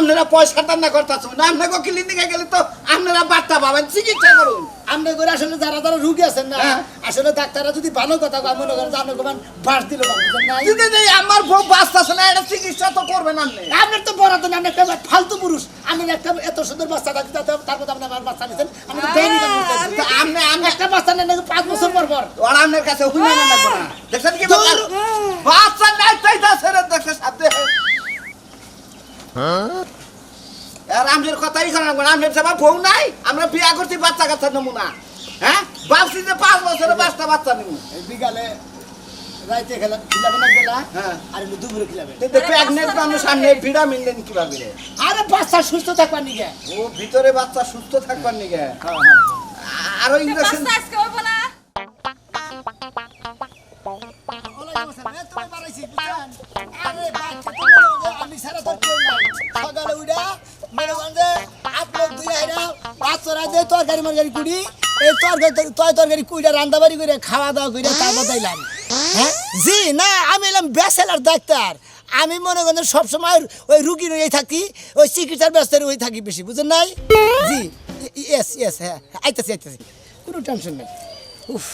আপনারা পয়সা টান না করতেছ। না আপনাকে ক্লিনিকে গেলে তো আপনারা বার্তা পাবেন চিকিৎসা করুন। আপনি করে আসলে যারা যারা রুগী আছেন না হ্যাঁ। আসলে ডাক্তাররা যদি ভালো কথা কয় মনে করেন যে আপনি কোন বাস দিল যদি নেই আমার বউ বাঁচতেছে না এটা চিকিৎসা তো করবেন আপনি আপনার তো বড় তো না, আপনি একটা ফালতু পুরুষ। আমি একটা এত সুন্দর বাচ্চা থাকি তাতে তার কথা আপনি আমার বাচ্চা নিয়েছেন আমি তো বুঝছেন? আপনি আমি একটা বাচ্চা নেন নাকি পাঁচ বছর পর পর। ওরা আপনার কাছে হুইনা না না। দেখছেন কি? বাচ্চা নাই তাই তা ছেড়ে দেখছে সাথে। আর আমাদের কথাই করেন না। আমাদের সবাই বউ নাই আমরা বিয়া করছি বাচ্চা কাচ্চা নেব না হ্যাঁ? ভাবছি যে পাঁচ বছরে পাঁচটা বাচ্চা নেব বিকালে রাইতে খেলা খিলাবেন এক বেলা হ্যাঁ। আর দুপুরে খিলাবেন কিন্তু প্রেগনেন্ট মানুষ সামনে ভিড়া মিললেন কীভাবে আরে বাচ্চা সুস্থ থাকবার নিকে ও ভিতরে বাচ্চা সুস্থ থাকবার নিগে। আরও ইঞ্জেকশন আজকে হইব না? আমি সারা তো সকালে উঠা তরকারি কুড়ি তরকারি করে খাওয়া দাওয়া করে হ্যাঁ? জি, না, আমি ডাক্তার। আমি মনে করেন সবসময় ওই রুগী নিয়েই থাকি, ওই চিকিৎসার ব্যস্ত হয়ে থাকি বেশি, বুঝেন নাই? জি ইয়েস ইয়েস হ্যাঁ আইতেছি আইতেছি। কোনো টেনশন নেই। উফ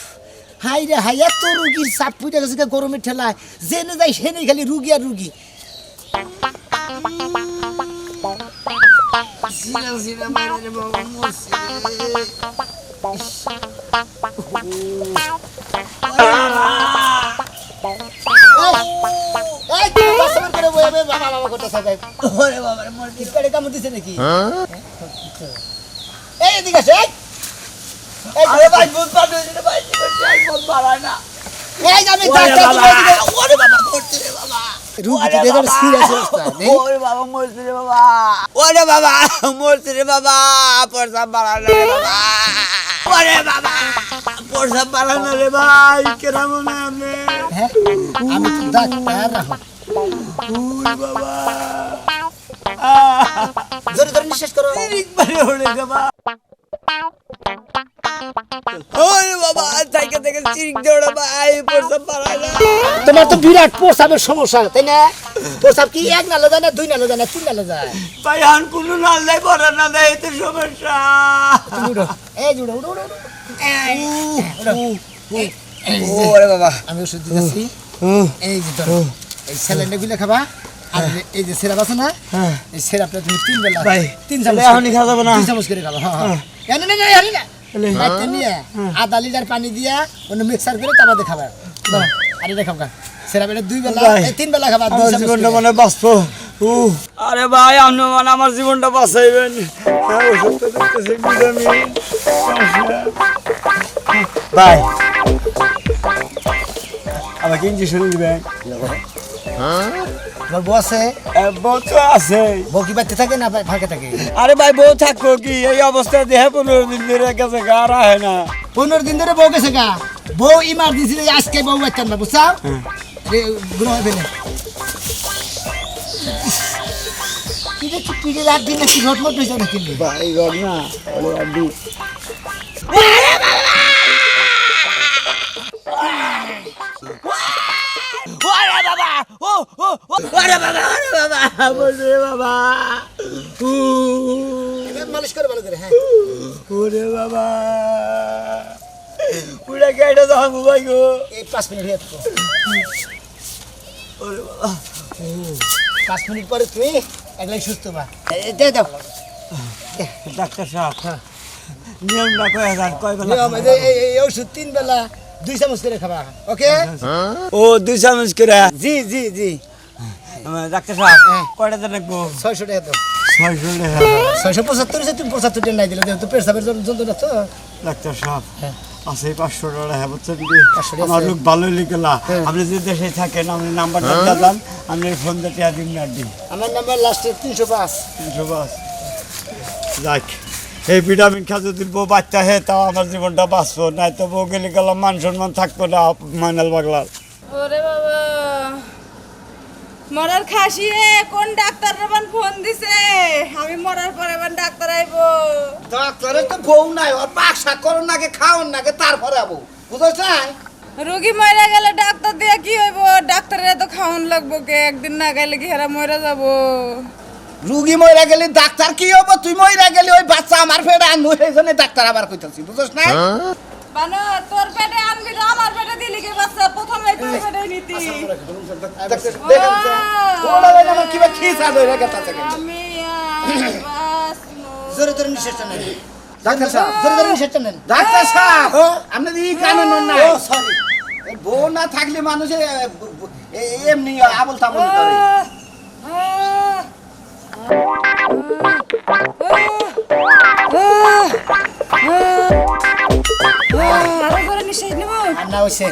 হাই রে হাই এত রুগীর চাপ ফুটে গেছে গরমের ঠেলায়। জেনে যাই, সেনেই খালি রুগী আর রুগী। এই, বাথরুমে করে বয়ে বয়ে বাবা বাবা করতেছে ভাই। ওরে বাবা রে, মোর কিটকাটে কামড় দিছে নাকি? এই, দেখো অবস্থা, নেই? ওরে বাবা মরছে রে বাবা। ওরে বাবা মরছে রে বাবা। প্রসাব বাড়ানো রে বাবা। ওরে বাবা প্রসাব বাড়ানো রে ভাই কেরাম আপনি হ্যাঁ? আমি তো ডাক্তার রাখো। জোরে জোরে নিঃশ্বাস করো। একবারে বাবা ওরে বাবা প্রসাব তোমার তো বিরাট প্রস্রাবের সমস্যা তাই না? প্রস্রাব কি এক নালে যায় না দুই নালে যায় না তিন নালে যায়? ভাই আন কোনো না দেয় পড়া না দেয় এতে সমস্যা। এই উঠো। এই, এই যে, ওরে বাবা। আমি ওষুধ দিতেছি। এই যে ধরো এই স্যালাইনটা গুলো খাবা। আর এই যে সিরাপ আছে না এই সিরাপটা তুমি তিন বেলা তিন চামচ এখনই খাওয়া যাবে না? তিন চামচ করে খাবা হ্যাঁ হ্যাঁ। না না না রাতে নিয়ে আধা লিটার পানি দিয়া অন্য মিক্সার করে তারপরে খাবা। দাও আর এটা খাবা। সিরাপ এটা দুই বেলা এই তিন বেলা খাবা দুই আমার চামচ জীবনটা। মানে বাঁচব। আরে ভাই আপনি মানে আমার জীবনটা বাঁচাইবেন। হ্যাঁ ভাই আমাকে ইঞ্জেকশন দিবেন। তোমার বউ আছে? বউ তো আছে। বউ কি বাড়তে থাকে না ফাঁকে থাকে? আরে ভাই বউ থাকব কি? এই অবস্থা দেহে পনেরো দিন ধরে গেছে গা রাহে না। পনেরো দিন ধরে বউ গেছে গা? বউ ইমার্জেন্সি আজকে বউ বাচ্চান না বুঝছাও গ্রহ ফেলে। কি দেখছি রাত দিন নাকি ঘটমট হয়েছে নাকি ভাই গড ও ও ওরে বাবা ওরে বাবা বলছে বাবা। উ মালিশ করে ভালো করে হ্যাঁ ওরে বাবা পুরা কেটে দাও ভাই গো এই পাঁচ মিনিট হয়ে থাকো ওরে বাবা পাঁচ মিনিট পরে তুমি একলাই সুস্থ বা দে দাও ডাক্তার সাহেব নিয়ম না কয় হাজার কয় তিন বেলা দুই চামচ করে খাবা। ওকে ও দুই চামচ করে। জি জি জি। ডাক্তার সাহেব হ্যাঁ। কয়টা দেন রাখব? ছয়শো টাকা ছয়শো টাকা। ছয়শো পঁচাত্তর তুমি পঁচাত্তর টাকা নাই দিলে যেহেতু পেশাবের যন্ত্রণা তো। ডাক্তার সাহেব হ্যাঁ। আছে পাঁচশো টাকা হ্যাঁ বুঝছেন কি? আমার লোক ভালো লিখলা হ্যাঁ। আপনি যদি দেশে থাকেন আপনি নাম্বারটা দিলাম আপনি ফোন দিতে দিন না দিন আমার নাম্বার লাস্টে তিনশো পাঁচ। তিনশো বাস যাক। এই ভিটামিন খা যদি বউ বাচ্চা হে তাও আমার জীবনটা বাঁচবো। নাই তো বউ গেলে গেলাম মান সম্মান থাকব না মাইনাল বাগলার। ওরে বাবা। মরার খাসি কোন ডাক্তার রবান ফোন দিছে? আমি মরার পরে এবার ডাক্তার আইবো। ডাক্তারের তো বউ নাই ওর বাসা করুন নাকি খাওয়ান নাকি তারপরে আবু। বুঝছ নাই রোগী মরে গেলে ডাক্তার দিয়ে কি হইব? ডাক্তারের তো খাওন লাগবো কে? একদিন না গেলে কি হেরা মরে যাব? রুগী মইরা গেলি ডাক্তার কি হব? তুই মইরা গেলি ওই বাচ্চা আমার ফেড়ে আনব সেই জন্য ডাক্তার আবার কইতাছি বুঝছ না? বানো তোর পেটে আনবি না আমার পেটে দিলি কি বাচ্চা? প্রথমে তোর পেটে নিতি। দেখছেন, দেখেন যে, লাগে আমার কিবা খিসা ধরে গেতাছে কিন্তু। আমি জোরে জোরে নিঃশ্বাসটা নেন। ডাক্তার সাহেব। জোরে জোরে নিঃশ্বাসটা নেন। ডাক্তার সাহেব! হ্যাঁ? কানুন না ও সরি বউ না থাকলে মানুষে ব- ব- এ- এমনি আবল তাবল করে। আরও করে নিশ্বাস নেব আর না হইছে।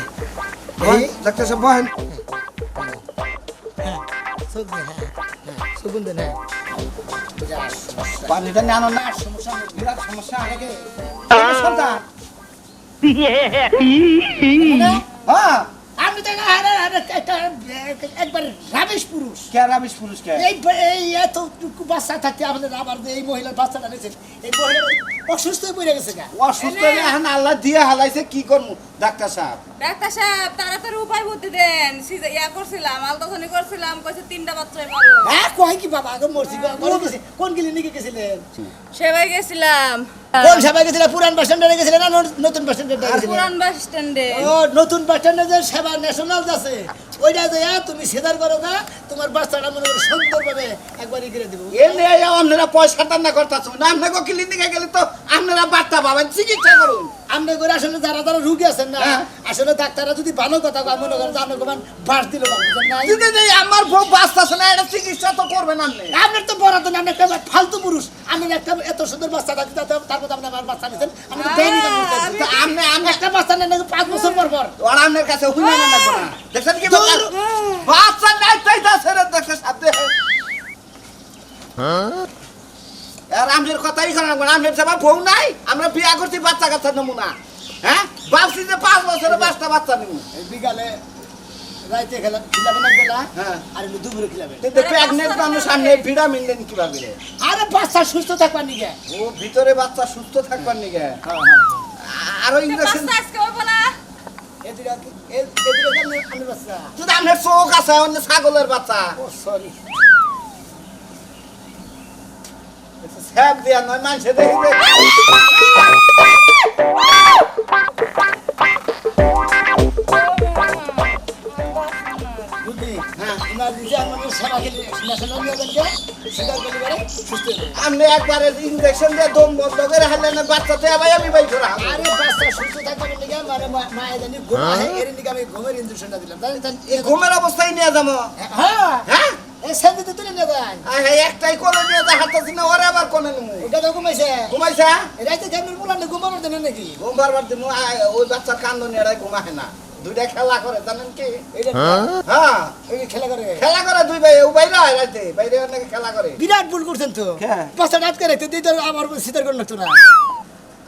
বহেন, ডাক্তার সাহেব বহেন হ্যাঁ হ্যাঁ হ্যাঁ পানিটা নেন। না সমস্যা। বিরাট সমস্যা আগে সন্তান। না, হ্যাঁ আপনি তো আরে আরে একটা একবার রামেশ পুরুষ। কে রাবিশ পুরুষ কে? এই এই এতটুকু বাচ্চা থাকতে আমাদের আবার এই মহিলার বাচ্চাটা নিয়েছে এই মহিলা অসুস্থ হয়ে পড়ে গেছে গা। অসুস্থ হয়ে এখন আল্লাহ দিয়ে হালাইছে কি করব? ডাক্তার সাহেব। ডাক্তার সাহেব তাড়াতাড়ি উপায় বুদ্ধি দেন। সিজা ইয়া করছিলাম করছিলাম কইছে তিনটা বাচ্চাই ভালো হ্যাঁ কয় কি বাবা আগে মরছি গেছে কোন ক্লিনিকে গেছিলেন? সেবাই গেছিলাম। কোন সবাই গেছিলেন পুরান বাস স্ট্যান্ডে গেছিলেন না নতুন বাস স্ট্যান্ডে গেছিলেন? পুরান বাস স্ট্যান্ডে। ও নতুন বাস স্ট্যান্ডে যে সেবা ন্যাশনাল আছে ওইটা তুমি সেদার করো না তোমার বাচ্চাটা মনে করে সুন্দরভাবে একবার দেবো। এমনি আপনারা পয়সা টান্না করতেছো না আপনাকে ক্লিনিকে গেলে তো আপনারা বার্তা পাবেন চিকিৎসা করুন। আমরা করে আসলে যারা যারা রুগী আছেন না হ্যাঁ। আসলে ডাক্তাররা যদি ভালো কথা কয় মনে করেন আপনি বাস দিল যদি আমার বউ বাঁচতেছে না এটা চিকিৎসা তো করবেন আপনি। আপনার তো বড় না, আপনি একটা ফালতু পুরুষ। আমি একটা এত সুন্দর বাচ্চা থাকি তার মধ্যে আপনি আমার বাচ্চা নিয়েছেন আমি তো আপনি আপনি একটা বাচ্চা নেন পাঁচ বছর পর পর। আপনার কাছে না দেখছেন কি? বাচ্চা নাই তাই তা ছেড়ে দেখছে সাথে। আর আমাদের কথাই করা লাগবে না। আমাদের সবার বউ নাই আমরা বিয়া করছি বাচ্চা কাচ্চা নেব না। হ্যাঁ? ভাবছি যে পাঁচ বছরে পাঁচটা বাচ্চা নেব। এই বিকালে রাইতে খেলা খিলাবে না গেলা? হ্যাঁ। আর দুপুরে খিলাবে। কিন্তু প্রেগনেন্ট মানুষ সামনে ভিড়া মিললেন কীভাবে? আরে বাচ্চা সুস্থ থাকবার নিগে। ও ভিতরে বাচ্চা সুস্থ থাকবার নিগে। আরও ইঞ্জেকশন বাচ্চা আজকে হইব না এদিকে এ- এদিকে কেমনে আমি বাচ্চা। যদি আপনার চোখ আছে অন্য ছাগলের বাচ্চা। ও সরি স্যাপ দিয়া নয় মানুষে দেখি নিজে আমাদের সেবা ন্যাশনাল নিয়ে স্বীকার করতে পারে সুস্থ আপনি একবারে ইঞ্জেকশন দিয়ে দম বন্ধ করে হারলেন না বাচ্চা তো ভাই আমি বাই করা আরে বাচ্চা সুস্থ মানে মায়ে জানি ঘুম আহে এর আমি ঘুমের ইঞ্জেকশনটা দিলাম। জানেন এই ঘুমের অবস্থায় নিয়ে যাব। হ্যাঁ? হ্যাঁ? এই সেন্দিতে তুলে নিয়ে যান আর এই একটাই কোলে নিয়ে যা না ওরে আবার কোনে নিমু? ওটা তো ঘুমাইছে। ঘুমাইছে? রাইতে ঘুমাবার জন্য নাকি? ঘুম বারবার দিমু ওই বাচ্চার কান্দ নিয়ে এরাই ঘুমায় না। দুইটা খেলা করে জানেন কি? এটা হ্যাঁ? এই খেলা করে। খেলা করে দুই ভাই ও বাইরে হয় বাইরে অনেকে খেলা করে। বিরাট ভুল করছেন তো। হ্যাঁ। আটকে রাখতে দিই তো আমার সিতার করে লাগতো না।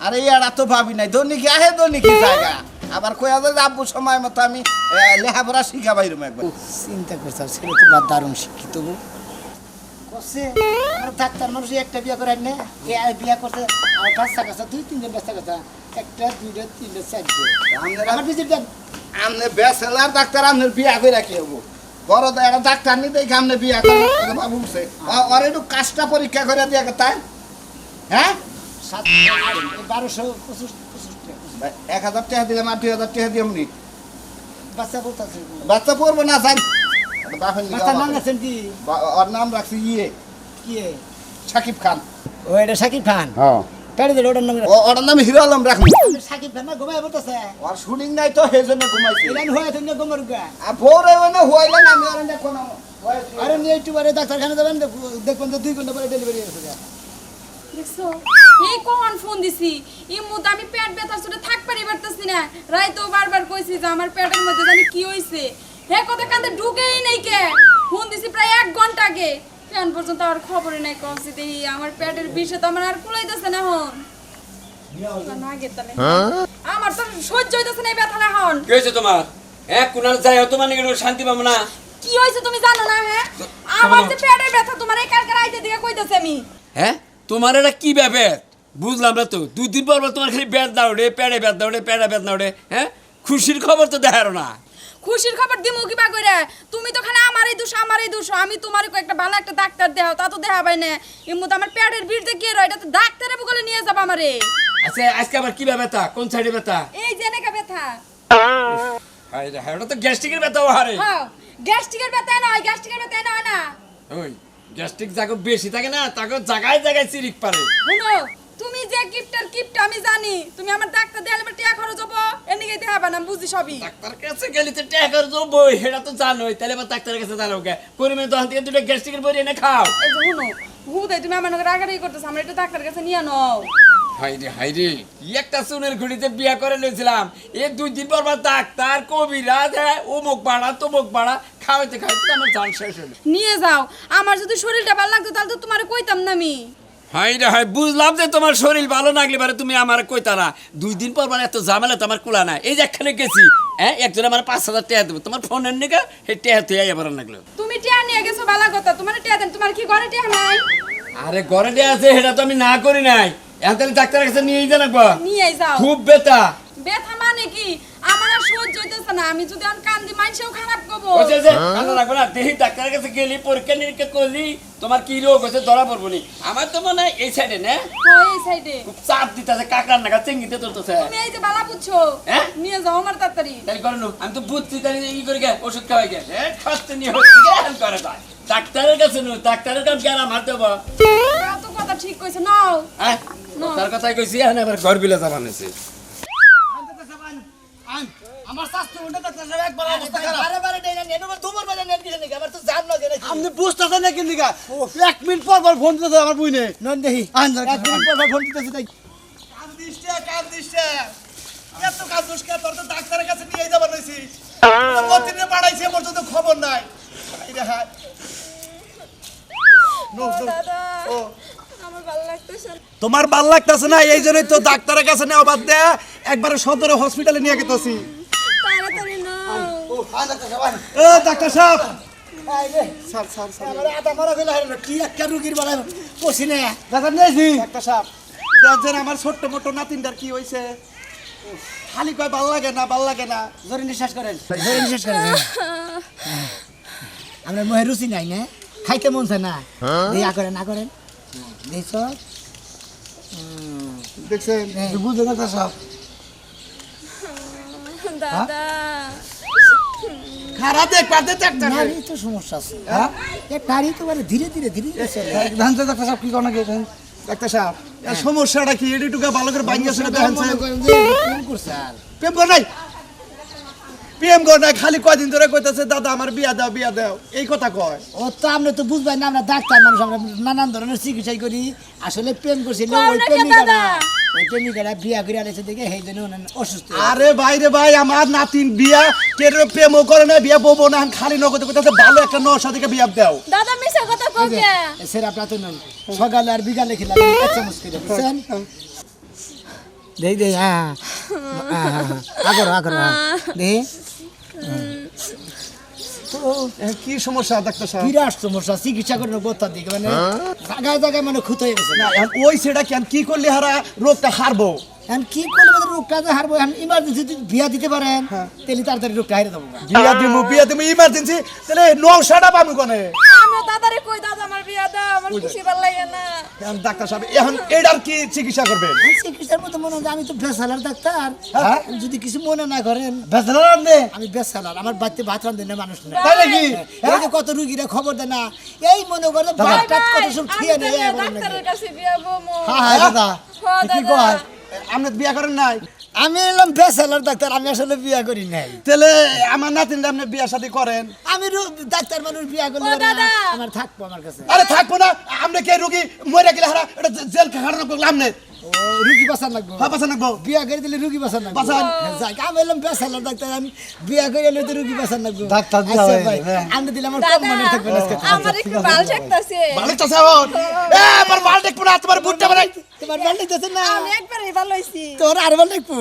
আরে ইয়ারা তো ভাবি নাই। দৈনিক আহে দৈনিক জায়গা? আবার যায় যে আব্বু সময় মতো আমি এ, লেখাপড়া শিখা বাইরুম একবার। চিন্তা করছে ছেলে তো বা দারুণ শিক্ষিত গো। করছে ডাক্তার মানুষ একটা বিয়া করে না। এ আর বিয়া করছে আমার বাচ্চা কাছে দুই তিনজন বাচ্চা কাছে। একটা দুইটা তিনটা চারটে। আমার দেন আমনে ব্যাচেলার ডাক্তার আপনার বিয়া করে রাখি হব? বড় একটা ডাক্তার নি দেখে আমনে বিয়া করে বাবু উঠছে ওর একটু কাজটা পরীক্ষা করে দিয়া তাই? হ্যাঁ? বারোশো। এক হাজার টাকা দিলাম আর দুই হাজার টাকা দিয়ে এমনি বাচ্চা বলতেছে বাচ্চা পড়ব না বাচ্চার নাম কি? ওর রাখছি ইয়ে। কি সাকিব খান। ও এটা সাকিব খান? হ্যাঁ। পেড়ে দিল ওটার নাম ও- ওর নাম হিরো আলম রাখব। সাকিব খান না বলতেছে। ওর শুটিং নাই তো ঘুমাইছি। এলান হয়ে তুমি গোমর গা। আর ভোরে ওনে হইলেন আমি ওর দেখো না। আরে নিয়ে একটু পরে ডাক্তারখানা যাবেন দেখবেন যে দুই ঘণ্টা পরে ডেলিভারি। দেখছ? এই কখন ফোন দিছি? এই মুহূর্তে আমি পেট ব্যথার সাথে থাকতে পারতেছি না। রাইতো বারবার কইছি যে আমার পেটের মধ্যে জানি কি হইছে। হে কথা কান্দে ঢুকেই নাই কে? ফোন দিছি প্রায় এক ঘণ্টা আগে। কেন পর্যন্ত আর খবরই নাই কমছি আমার পেটের বিষে তো আমার আর কুলাইতেছে না তাহলে। আমার তো সহ্য হইতেছে না এই ব্যথা কি হয়েছে তোমার? এক যাই শান্তি পাবো না। কি হয়েছে তুমি জানো না হ্যাঁ? আমার যে পেটের ব্যথা তোমার এই কালকে রাইতে দিকে কইতেছে আমি। হ্যাঁ? তোমার এটা কি ব্যাপার? বুঝলাম না তো। দুই দিন পর পর তোমার খালি ব্যাট দাও রে প্যাডে ব্যাট দাও রে প্যাডে ব্যাট দাও রে হ্যাঁ? খুশির খবর তো দেখারো না। খুশির খবর দিমু কিবা কইরা? তুমি তো খালি আমারই দোষ আমারই দোষ। আমি তোমার একটা ভালো একটা ডাক্তার দেও তা তো দেখাবাই না। ইমু তো আমার পেটের ভিড় দেখিয়ে রয় এটা তো ডাক্তারে বলে নিয়ে যাব আমারে। আচ্ছা আজকে আবার কি ব্যথা? কোন সাইডে ব্যথা? এই যে নাকা ব্যথা। হাই রে হাই ওটা তো গ্যাস্ট্রিকের ব্যথা হারে। হ্যাঁ গ্যাস্ট্রিকের ব্যথা নয় গ্যাস্ট্রিকের ব্যথা নয় না। ওই গ্যাস্ট্রিক যাকে বেশি থাকে না তাকে জায়গায় জায়গায় চিরিক পারে। শুনো যে গিফটের গিফট আমি জানি। তুমি আমার ডাক্তার দেয়ালে আমার টিয়া খরচ হব এদিকে না বুঝি সবই। ডাক্তার কাছে গেলি তো টাকার তো জানোই। তাহলে ডাক্তারের কাছে জানো কে? পরিমাণে দোকান থেকে দুটো গ্যাস্ট্রিকের বই এনে খাও। এই যে শুনো হুদে তুমি আমার রাগারাগি করতেছ আমরা একটু ডাক্তার কাছে নিয়ে নাও। হাই রে হাই রে কি একটা সুনের ঘুড়িতে বিয়া করে লইছিলাম। এই দুই দিন পর পর ডাক্তার কবিরাজ হ্যাঁ অমুক বাড়া তমুক বাড়া খাওয়াইতে খাওয়াইতে আমার জান শেষ হলো। নিয়ে যাও। আমার যদি শরীরটা ভালো লাগতো তাহলে তো তোমার কইতাম না আমি। হাই রে হাই বুঝলাম যে তোমার শরীর ভালো লাগলে পারে তুমি আমার কইতা না দুই দিন পর পর এত ঝামেলা তো আমার কুলা না এই যে একখানে গেছি হ্যাঁ একজন আমার পাঁচ হাজার টাকা দেবো। তোমার ফোনের নিকা সেই টাকা তুই আবার লাগল। তুমি টিয়া নিয়ে গেছো ভালো কথা তোমার টিয়া দেন তোমার কি ঘরে টিয়া নাই? আরে ঘরে দেয়া আছে সেটা তো আমি না করি নাই। এখন তাহলে ডাক্তারের কাছে নিয়ে যান নিয়ে যাও। খুব বেতা ব্যথা মানে কি? আমার আর সহ্য হইতেছে না আমি যদি আমি কান্দি মাইসেও খারাপ করব। বলছে যে কান্না না দেখি ডাক্তারের কাছে গেলি পরীক্ষা নিরীক্ষা করলি তোমার কি রোগ হয়েছে ধরা পড়ব নি? আমার তো মনে হয় এই সাইডে না? হয় এই সাইডে খুব চাপ দিতেছে কাকড়ার নাকা চেঙ্গিতে তোলতেছে তুমি এই যে বালা বুঝছ হ্যাঁ? নিয়ে যাও আমার তাড়াতাড়ি। তাহলে করে নো, আমি তো বুঝছি তাহলে ই করে গে ওষুধ খাওয়াই গে খাচ্ছে নিয়ে হচ্ছে গে, এরম করে। ডাক্তারের কাছে নো ডাক্তারের কাছে গেলাম হাত দেবো। তো কথা ঠিক কইছে নাও। হ্যাঁ? তার কথাই কইছি এখন আবার ঘর বিলে যাবান হয়েছে আমার স্বাস্থ্য একবার অবস্থা খারাপ। বারে নেন নাকি? আমার তো জান আপনি না এক মিনিট পর পর ফোন দিতে আমার নন দেহি। এক মিনিট পর পর ফোন দিতেছি তাই। এত তোর তো ডাক্তারের কাছে নিয়ে যাবার রইছি মতিনে বাড়াইছে পর্যন্ত খবর নাই। হাই রে নো নো ও। ভালো লাগতেছে না। তোমার ভালো লাগতেছে না এই জন্যই তো ডাক্তারের কাছে নেওয়া বাদ দেয়া একবারে সদরে হসপিটালে নিয়ে গেতেছি। ডাক্তার সাহেব স্যার স্যার স্যার। আমার আটা মারা গেল হারে কি একটা রুগীর বলা কষি না। ডাক্তার নিয়েছি ডাক্তার সাহেব। দেখছেন আমার ছোট্ট মোটো নাতিনটার কি হয়েছে খালি কয় ভালো লাগে না ভালো লাগে না? জোরে নিঃশ্বাস করেন। জোরে নিঃশ্বাস করেন আমরা মহে রুচি নাই না। খাইতে মন চায় না। দিয়া করেন না করেন। দেখছ দেখছেন? বুঝলেন ডাক্তার সাহেব? দাদা। দেখ নারী তো সমস্যা আছে। হ্যাঁ? এ নারী তো মানে ধীরে ধীরে ধীরে ধীরে চলে। ধানছে ডাক্তার সাহেব কি করেন নাকি ডাক্তার সাহেব সমস্যাটা কি? এটা টুকা ভালো করে বাইঙ্গা শুনে দেখেন প্রেম করছে আর। প্রেম কর নাই? প্রেম কর নাই খালি কয়দিন ধরে কইতাছে দাদা আমার বিয়া দাও বিয়া দাও এই কথা কয় ও তো আমরা তো বুঝবাই না আমরা ডাক্তার মানুষ আমরা নানান ধরনের চিকিৎসা করি আসলে প্রেম করছিল ওই না প্রেমিকারা দাদা? ওই প্রেমিকারা বিয়া করে আনেছে দেখে সেই জন্য অসুস্থ আরে ভাই রে ভাই আমার নাতিন বিয়া কেন প্রেমও করে না বিয়া বলব না খালি নগদ কইতাছে ভালো একটা নশা থেকে বিয়া দাও দাদা মিশা কথা কও কে সেরা প্রাতন সকালে আর বিকালে খেলাম বুঝছেন দেই হ্যাঁ আগর আগর দেই এ, কি সমস্যা ডাক্তার সাহেব? বিরাট সমস্যা চিকিৎসা করে গোত্তার দিকে মানে জায়গায় জায়গায় মানে খুঁত হয়ে গেছে। না, ওই সেটা কেন কি করলে হারা? রোগটা হারবো? এখন কি করলে আমাদের রোগটা যে হারবো? এখন ইমার্জেন্সি যদি বিয়া দিতে পারেন তাহলে তাড়াতাড়ি রোগটা হারিয়ে দেবো বিয়া দিমু বিয়া দিমু ইমার্জেন্সি তাহলে নশাটা পাবো কোনে? আমিও দাদারে কই দাদা আমার বিয়া দাও আমার খুশি ভালো লাগে না। এখন ডাক্তার সাহেব এখন এটার কি চিকিৎসা করবেন? আমি চিকিৎসার মতো মনে হয় আমি তো বেসালার ডাক্তার। হ্যাঁ? যদি কিছু মনে না করেন বেসলার আমি বেসালার আমার বাড়িতে ভাত রান্ধে না মানুষ না। তাই নাকি? এই যে কত রুগীরা খবর দেয় না এই মনে করে ভাত টাত কত সব খেয়ে নেয় ডাক্তারের কাছে বিয়া হ্যাঁ হ্যাঁ দাদা। হ্যাঁ, কি কয়? আপনি বিয়া করেন নাই? আমি এলাম বেসালার ডাক্তার আমি আসলে বিয়া করি নাই। তাহলে আমার নাতিন আপনি বিয়া শাদী করেন? আমি ডাক্তার মানুষ বিয়া করলে আমার থাকব আমার কাছে। আরে থাকব না আপনি কে রুগী? মরে গেলে হারা এটা জেল খাটানো করলাম না রুগী বাঁচান লাগবো। হ্যাঁ নাকবো বিয়া করে দিলে রুগী বাঁচান লাগবো। বাঁচান। যাক আমি এলাম বেসালার ডাক্তার আমি বিয়া করে এলে তো রুগী বাঁচান লাগবো। ডাক্তার দিয়া আচ্ছা হয়ে ভাই, আমি দিলে আমার কম মনে থাকবে না। আমার একটু ভালো ঠেকতাছে। ভালো চাষা এ আমার বাল দেখব না তোমার বুটটা বানাই তোমার ভালো লাগতেছে না। আমি একবার ভালো হইছি তোর আর ভালো লাগবো।